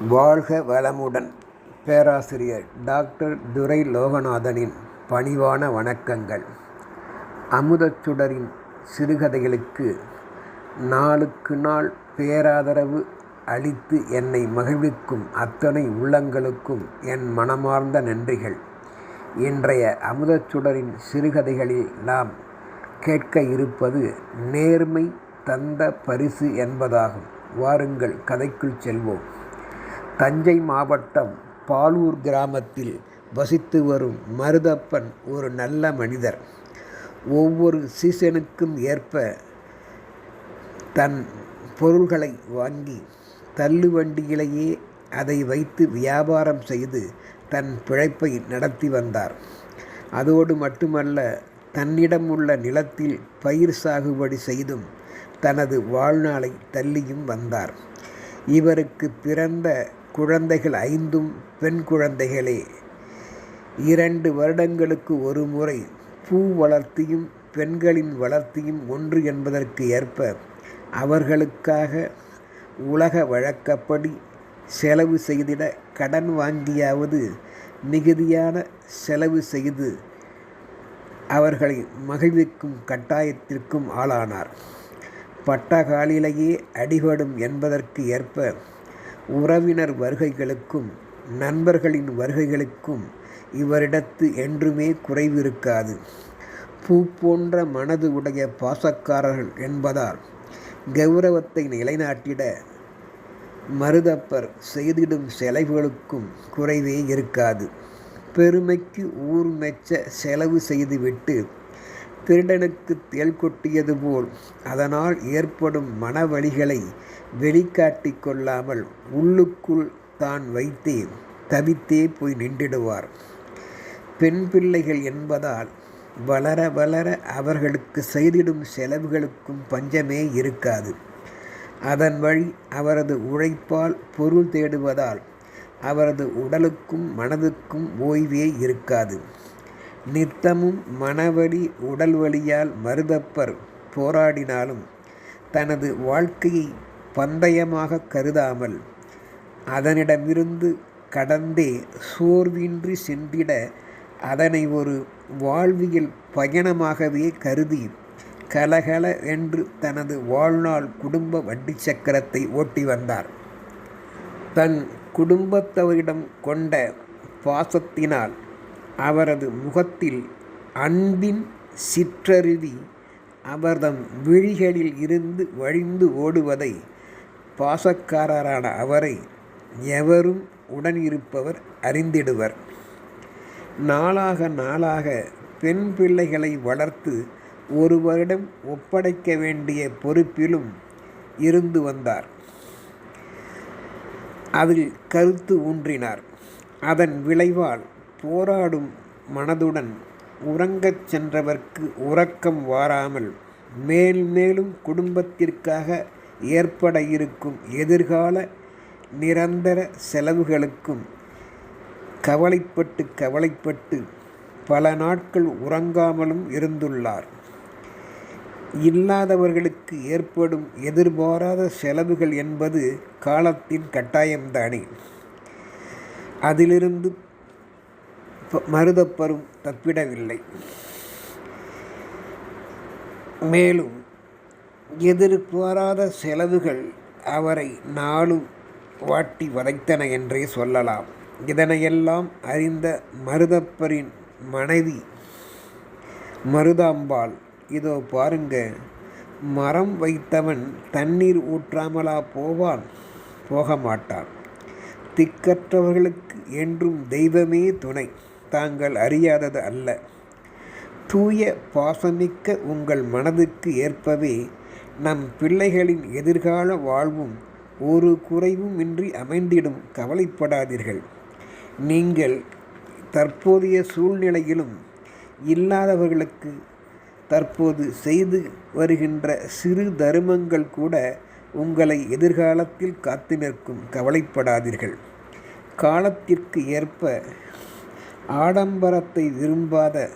வாழ்க வளமுடன். பேராசிரியர் டாக்டர் துரை லோகநாதனின் பணிவான வணக்கங்கள். அமுதச்சுடரின் சிறுகதைகளுக்கு நாளுக்கு நாள் பேராதரவு அளித்து என்னை மகிழ்விக்கும் அத்தனை உள்ளங்களுக்கும் என் மனமார்ந்த நன்றிகள். இன்றைய அமுதச்சுடரின் சிறுகதைகளில் நாம் கேட்க இருப்பது நேர்மை தந்த பரிசு என்பதாகும். வாருங்கள் கதைக்குள் செல்வோம். தஞ்சை மாவட்டம் பாலூர் கிராமத்தில் வசித்து வரும் மருதப்பன் ஒரு நல்ல மனிதர். ஒவ்வொரு சீசனுக்கும் ஏற்ப தன் பொருள்களை வாங்கி தள்ளுவண்டியிலேயே அதை வைத்து வியாபாரம் செய்து தன் பிழைப்பை நடத்தி வந்தார். அதோடு மட்டுமல்ல தன்னிடம் உள்ள நிலத்தில் பயிர் சாகுபடி செய்தும் தனது வாழ்நாளை தள்ளியும் வந்தார். இவருக்கு பிறந்த குழந்தைகள் ஐந்தும் பெண் குழந்தைகளே. இரண்டு வருடங்களுக்கு ஒரு முறை பூ வளர்த்தியும் பெண்களின் வளர்த்தியும் ஒன்று என்பதற்கு ஏற்ப அவர்களுக்காக உலக வழக்கப்படி செலவு செய்திட கடன் வாங்கியாவது மிகுதியான செலவு செய்து அவர்களை மகிழ்விக்கும் கட்டாயத்திற்கும் ஆளானார். பட்டகாலிலேயே அடிபடும் என்பதற்கு ஏற்ப உறவினர் வருகைகளுக்கும் நண்பர்களின் வருகைகளுக்கும் இவரிடத்து என்றுமே குறைவிருக்காது. பூ போன்ற மனது உடைய பாசக்காரர்கள் என்பதால் கௌரவத்தை நிலைநாட்டிட மருதப்பர் செய்திடும் செலவுகளுக்கும் குறைவே இருக்காது. பெருமைக்கு ஊர் மெச்ச செலவு செய்துவிட்டு திருடனுக்கு தேள் கொட்டியது போல். அதனால் ஏற்படும் மனவழிகளை வெளிக்காட்டி கொள்ளாமல் உள்ளுக்குள் தான் வைத்தே தவித்தே போய் நின்றிடுவார். பெண் பிள்ளைகள் என்பதால் வளர வளர அவர்களுக்கு செய்திடும் செலவுகளுக்கும் பஞ்சமே இருக்காது. அதன் வழி அவரது உழைப்பால் பொருள் தேடுவதால் அவரது உடலுக்கும் மனதுக்கும் ஓய்வே இருக்காது. நித்தமும் மனவழி உடல் வழியால் மருதப்பர் போராடினாலும் தனது வாழ்க்கையை பந்தயமாக கருதாமல் அதனிடமிருந்து கடந்தே சோர்வின்றி சென்றிட அதனை ஒரு வாழ்வியல் பயணமாகவே கருதி கலகல என்று தனது வாழ்நாள் குடும்ப வண்டி சக்கரத்தை ஓட்டி வந்தார். தன் குடும்பத்தவரிடம் கொண்ட பாசத்தினால் அவரது முகத்தில் அன்பின் சிற்றருவி அவர்தம் விழிகளில் இருந்து வழிந்து ஓடுவதை பாசக்காரரான அவரை எவரும் உடன் இருப்பவர் அறிந்திடுவர். நாளாக நாளாக பெண் பிள்ளைகளை வளர்த்து ஒருவரிடம் ஒப்படைக்க வேண்டிய பொறுப்பிலும் இருந்து வந்தார். அதில் கருத்து ஊன்றினார். அதன் விளைவால் போராடும் மனதுடன் உறங்கச் சென்றவர்க்கு உறக்கம் வாராமல் மேல் மேலும் குடும்பத்திற்காக ஏற்பட இருக்கும் எதிர்கால நிரந்தர செலவுகளுக்கும் கவலைப்பட்டு கவலைப்பட்டு பல நாட்கள் உறங்காமலும் இருந்துள்ளார். இல்லாதவர்களுக்கு ஏற்படும் எதிர்பாராத செலவுகள் என்பது காலத்தின் கட்டாயம்தானே. அதிலிருந்து மருதப்பரும் தப்பிடவில்லை. மேலும் எதிர்பாராத செலவுகள் அவரை நாளும் வாட்டி வதைத்தன என்றே சொல்லலாம். இதனையெல்லாம் அறிந்த மருதப்பரின் மனைவி மருதாம்பாள் இதோ பாருங்க மரம் வைத்தவன் தண்ணீர் ஊற்றாமலா போவான்? போக மாட்டான் திக்கற்றவர்களுக்கு என்றும் தெய்வமே துணை. தாங்கள் அறியாதது அல்ல. தூய பாசமிக்க உங்கள் மனதுக்கு ஏற்பவே நம் பிள்ளைகளின் எதிர்கால வாழ்வும் ஒரு குறைவும் இன்றி அமைந்திடும் கவலைப்படாதீர்கள். நீங்கள் தற்போதைய சூழ்நிலையிலும் இல்லாதவர்களுக்கு தற்போது செய்து வருகின்ற சிறு தருமங்கள் கூட உங்களை எதிர்காலத்தில் காத்து நிற்கும். கவலைப்படாதீர்கள். காலத்திற்கு ஏற்ப ஆடம்பரத்தை விரும்பாத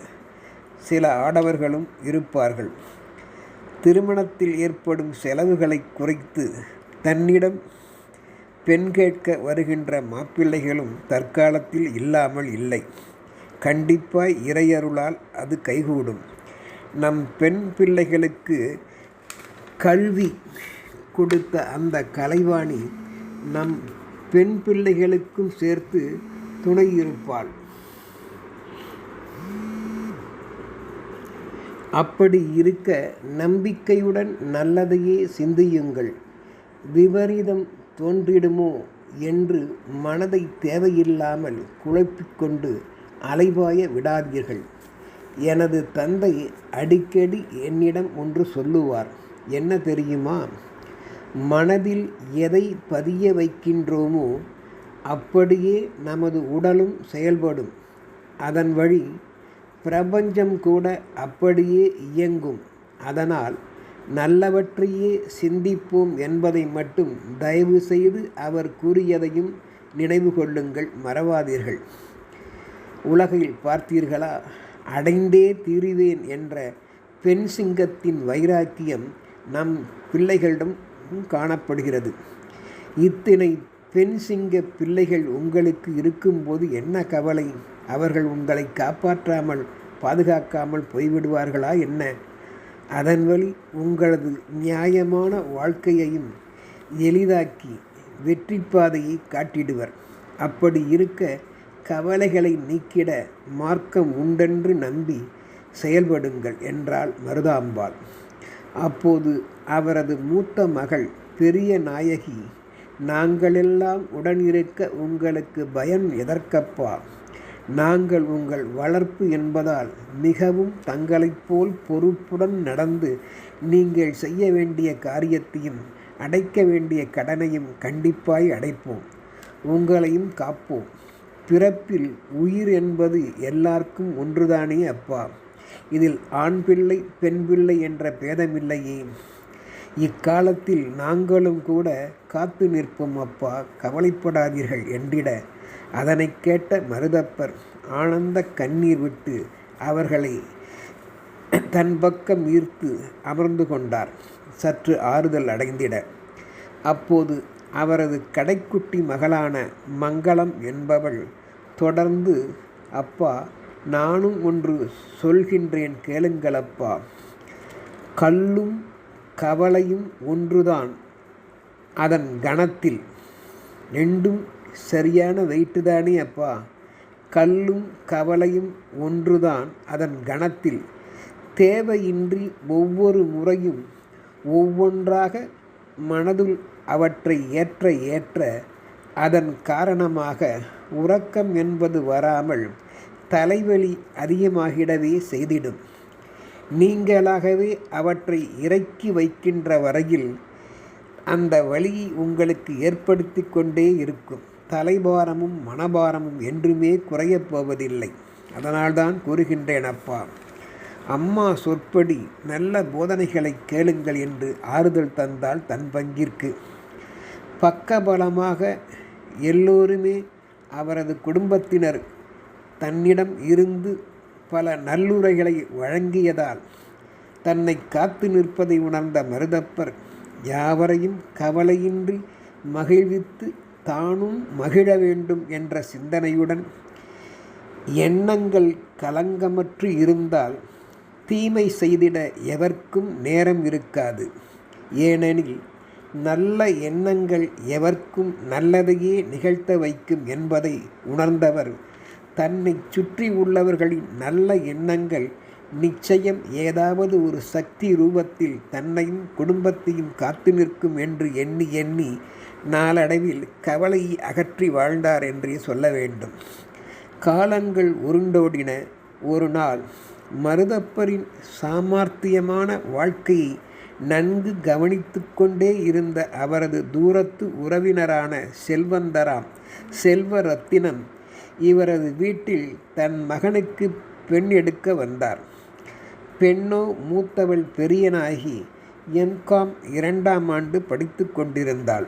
சில ஆடவர்களும் இருப்பார்கள். திருமணத்தில் ஏற்படும் செலவுகளை குறைத்து தன்னிடம் பெண் கேட்க வருகின்ற மாப்பிள்ளைகளும் தற்காலத்தில் இல்லாமல் இல்லை. கண்டிப்பாய் இறையருளால் அது கைகூடும். நம் பெண் பிள்ளைகளுக்கு கல்வி கொடுத்த அந்த கலைவாணி நம் பெண் பிள்ளைகளுக்கும் சேர்த்து துணை இருப்பாள். அப்படி இருக்க நம்பிக்கையுடன் நல்லதையே சிந்தியுங்கள். விபரீதம் தோன்றிடுமோ என்று மனதை தேவையில்லாமல் குழப்பிக்கொண்டு அலைபாய விடாதீர்கள். எனது தந்தை அடிக்கடி என்னிடம் ஒன்று சொல்லுவார் என்ன தெரியுமா? மனதில் எதை பதிய வைக்கின்றோமோ அப்படியே நமது உடலும் செயல்படும். அதன் வழி பிரபஞ்சம் கூட அப்படியே இயங்கும். அதனால் நல்லவற்றையே சிந்திப்போம் என்பதை மட்டும் தயவு செய்து அவர் கூறியதையும் நினைவு கொள்ளுங்கள் மறவாதீர்கள். உலகில் பார்த்தீர்களா? அடைந்தே தீருவேன் என்ற பெண் சிங்கத்தின் வைராக்கியம் நம் பிள்ளைகளிடம் காணப்படுகிறது. இத்தனை பெண் சிங்க பிள்ளைகள் உங்களுக்கு இருக்கும்போது என்ன கவலை? அவர்கள் உங்களை காப்பாற்றாமல் பாதுகாக்காமல் போய்விடுவார்களா என்ன? அதன் வழி உங்களது நியாயமான வாழ்க்கையையும் எளிதாக்கி வெற்றி பாதையை காட்டிடுவர். அப்படி இருக்க கவலைகளை நீக்கிட மார்க்கம் உண்டென்று நம்பி செயல்படுங்கள் என்றாள் மருதாம்பாள். அப்போது அவரது மூத்த மகள் பெரிய நாயகி நாங்களெல்லாம் உடனிருக்க உங்களுக்கு பயம் எதற்கப்பா? நாங்கள் உங்கள் வளர்ப்பு என்பதால் மிகவும் தங்களைப் போல் பொறுப்புடன் நடந்து நீங்கள் செய்ய வேண்டிய காரியத்தையும் அடைக்க வேண்டிய கடனையும் கண்டிப்பாய் அடைப்போம். உங்களையும் காப்போம். பிறப்பில் உயிர் என்பது எல்லாருக்கும் ஒன்றுதானே அப்பா. இதில் ஆண் பிள்ளை பெண் பிள்ளை என்ற பேதமில்லையே. இக்காலத்தில் நாங்களும் கூட காத்து நிற்போம் அப்பா. கவலைப்படாதீர்கள் என்றிட அதனை கேட்ட மருதப்பர் ஆனந்த கண்ணீர் விட்டு அவர்களை தன் பக்கம் ஈர்த்து அமர்ந்து கொண்டார். சற்று ஆறுதல் அடைந்திட. அப்போது அவரது கடைக்குட்டி மகளான மங்களம் என்பவள் தொடர்ந்து அப்பா நானும் ஒன்று சொல்கின்றேன் கேளுங்களப்பா. கல்லும் கவலையும் ஒன்றுதான். அதன் கணத்தில் ரெண்டும் சரியான வெயிட்டு தானே அப்பா. கல்லும் கவலையும் ஒன்றுதான் அதன் கணத்தில். தேவையின்றி ஒவ்வொரு முறையும் ஒவ்வொன்றாக மனதுள் அவற்றை ஏற்ற ஏற்ற அதன் காரணமாக உறக்கம் என்பது வராமல் தலைவலி அதிகமாகிடவே செய்திடும். நீங்களாகவே அவற்றை இறக்கி வைக்கின்ற வரையில் அந்த வழியை உங்களுக்கு ஏற்படுத்தி கொண்டே இருக்கும். தலைபாரமும் மனபாரமும் என்றுமே குறையப் போவதில்லை. அதனால்தான் கூறுகின்றேன் அப்பா அம்மா சொற்படி நல்ல போதனைகளை கேளுங்கள் என்று ஆறுதல் தந்தால் தன் பங்கிற்கு. பக்கபலமாக எல்லோருமே அவரது குடும்பத்தினர் தன்னிடம் இருந்து பல நல்லுரைகளை வழங்கியதால் தன்னை காத்து நிற்பதை உணர்ந்த மருதப்பர் யாவரையும் கவலையின்றி மகிழ்வித்து தானும் மகிழ வேண்டும் என்ற சிந்தனையுடன் எண்ணங்கள் கலங்கமற்று இருந்தால் தீமை செய்திட எவர்க்கும் நேரம் இருக்காது. ஏனெனில் நல்ல எண்ணங்கள் எவர்க்கும் நல்லதையே நிகழ்த்த வைக்கும் என்பதை உணர்ந்தவர் தன்னை சுற்றி உள்ளவர்களின் நல்ல எண்ணங்கள் நிச்சயம் ஏதாவது ஒரு சக்தி ரூபத்தில் தன்னையும் குடும்பத்தையும் காத்து நிற்கும் என்று எண்ணி எண்ணி நாளடைவில் கவலையை அகற்றி வாழ்ந்தார் என்றே சொல்ல வேண்டும். காலங்கள் உருண்டோடின ஒரு நாள் மருதப்பரின் சாமர்த்தியமான வாழ்க்கையை நன்கு கவனித்து கொண்டே இருந்த அவரது தூரத்து உறவினரான செல்வந்தராம் செல்வரத்தினம் இவரது வீட்டில் தன் மகனுக்கு பெண் எடுக்க வந்தார். பெண்ணோ மூத்தவள் பெரியனாகி எம்காம் இரண்டாம் ஆண்டு படித்து கொண்டிருந்தாள்.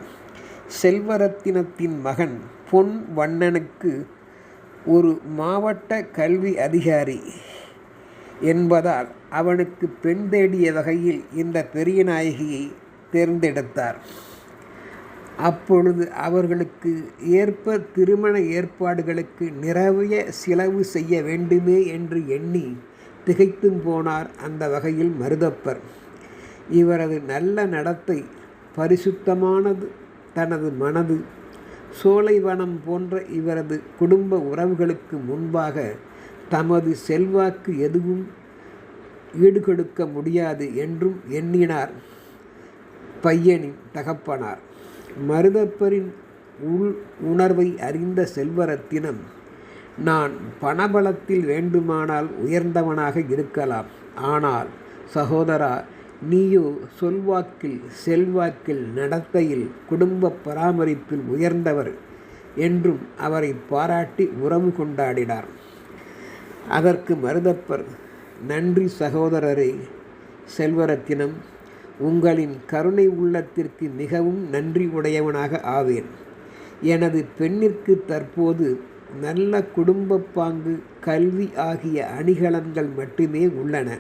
செல்வரத்தினத்தின் மகன் பொன் வண்ணனுக்கு ஒரு மாவட்ட கல்வி அதிகாரி என்பதால் அவனுக்கு பெண் தேடிய வகையில் இந்த பெரிய நாயகியை தேர்ந்தெடுத்தார். அப்பொழுது அவர்களுக்கு ஏற்ப திருமண ஏற்பாடுகளுக்கு நிறைய செலவு செய்ய வேண்டுமே என்று எண்ணி திகைத்தும் போனார் அந்த வகையில் மருதப்பர். இவரது நல்ல நடத்தை பரிசுத்தமானது தனது மனது சோலைவனம் போன்ற இவரது குடும்ப உறவுகளுக்கு முன்பாக தமது செல்வாக்கு எதுவும் ஈடுகொடுக்க முடியாது என்றும் எண்ணினார். பையனின் தகப்பனார். மருதப்பரின் உள் உணர்வை அறிந்த செல்வரத்தினம் நான் பணபலத்தில் வேண்டுமானால் உயர்ந்தவனாக இருக்கலாம். ஆனால் சகோதரா நீயோ சொல்வாக்கில் செல்வாக்கில் நடத்தையில் குடும்ப பராமரிப்பில் உயர்ந்தவர் என்றும் அவரை பாராட்டி உறவு கொண்டாடினார். அதற்கு மருதப்பர் நன்றி சகோதரரே செல்வரத்தினம் உங்களின் கருணை உள்ளத்திற்கு மிகவும் நன்றி உடையவனாக ஆவேன். எனது பெண்ணிற்கு தற்போது நல்ல குடும்ப பாங்கு கல்வி ஆகிய அணிகலன்கள் மட்டுமே உள்ளன.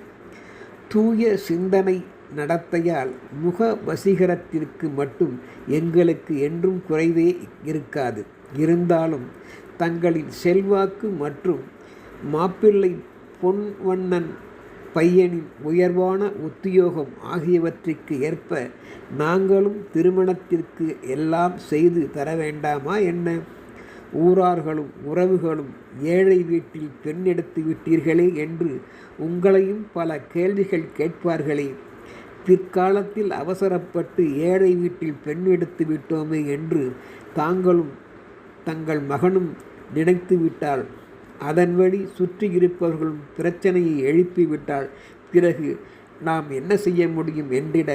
தூய சிந்தனை நடத்தையால் முக வசீகரத்திற்கு மட்டும் எங்களுக்கு என்றும் குறைவே இருக்காது. இருந்தாலும் தங்களின் செல்வாக்கு மற்றும் மாப்பிள்ளை பொன்வண்ணன் பையனின் உயர்வான உத்தியோகம் ஆகியவற்றிற்கு ஏற்ப நாங்களும் திருமணத்திற்கு எல்லாம் செய்து தர வேண்டாமா என்ன? ஊரார்களும் உறவுகளும் ஏழை வீட்டில் பெண் எடுத்து விட்டீர்களே என்று உங்களையும் பல கேள்விகள் கேட்பார்களே. பிற்காலத்தில் அவசரப்பட்டு ஏழை வீட்டில் பெண் எடுத்து விட்டோமே என்று தாங்களும் தங்கள் மகனும் நினைத்து விட்டால் அதன் வழி சுற்றி இருப்பவர்களும் பிரச்சனையை எழுப்பிவிட்டால் பிறகு நாம் என்ன செய்ய முடியும் என்றிட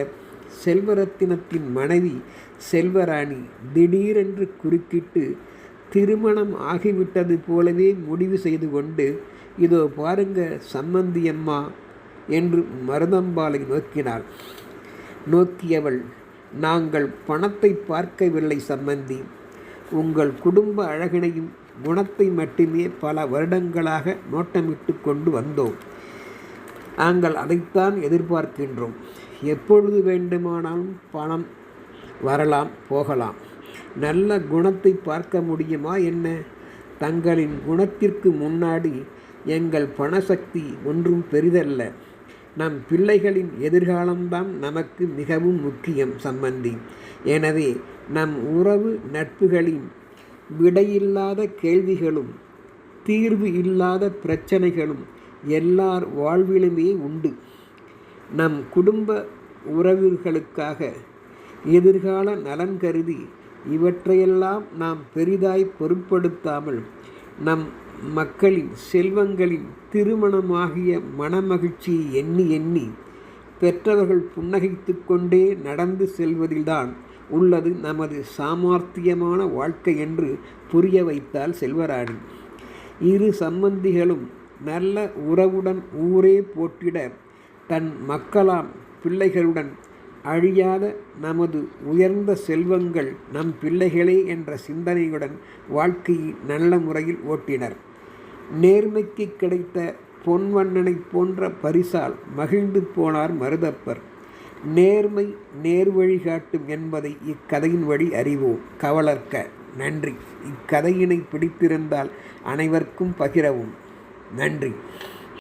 செல்வரத்தினத்தின் மனைவி செல்வராணி திடீரென்று குறுக்கிட்டு திருமணம் ஆகிவிட்டது போலவே முடிவு செய்து கொண்டு இதோ பாருங்க சம்மந்தியம்மா என்று மருதம்பாலை நோக்கினாள். நோக்கியவள் நாங்கள் பணத்தை பார்க்கவில்லை சம்மந்தி உங்கள் குடும்ப அழகினையும் குணத்தை மட்டுமே பல வருடங்களாக நோட்டமிட்டு கொண்டு வந்தோம். நாங்கள் அதைத்தான் எதிர்பார்க்கின்றோம். எப்பொழுது வேண்டுமானாலும் பணம் வரலாம் போகலாம். நல்ல குணத்தை பார்க்க முடியுமா என்ன? தங்களின் குணத்திற்கு முன்னாடி எங்கள் பணசக்தி ஒன்றும் பெரிதல்ல. நம் பிள்ளைகளின் எதிர்காலம்தான் நமக்கு மிகவும் முக்கியம் சம்பந்தி. எனவே நம் உறவு நட்புகளின் விடையில்லாத கேள்விகளும் தீர்வு இல்லாத பிரச்சனைகளும் எல்லார் வாழ்விலுமே உண்டு. நம் குடும்ப உறவுகளுக்காக எதிர்கால நலன் கருதி இவற்றையெல்லாம் நாம் பெரிதாய் பொருட்படுத்தாமல் நம் மக்களின் செல்வங்களின் திருமணமாகிய மனமகிழ்ச்சியை எண்ணி எண்ணி பெற்றவர்கள் புன்னகைத்து கொண்டே நடந்து செல்வதில்தான் உள்ளது நமது சாமார்த்தியமான வாழ்க்கை என்று புரிய வைத்தால் செல்வராணி. இரு சம்பந்திகளும் நல்ல உறவுடன் ஊரே போற்றிட தன் மக்களாம் பிள்ளைகளுடன் அழியாத நமது உயர்ந்த செல்வங்கள் நம் பிள்ளைகளே என்ற சிந்தனையுடன் வாழ்க்கையை நல்ல முறையில் ஓட்டினர். நேர்மைக்கு கிடைத்த பொன்வண்ணனை போன்ற பரிசால் மகிழ்ந்து போனார் மருதப்பர். நேர்மை நேர்வழி காட்டும் என்பதை இக்கதையின் வழி அறிவோம். கவலர்க்க நன்றி. இக்கதையினை பிடித்திருந்தால் அனைவருக்கும் பகிரவும். நன்றி.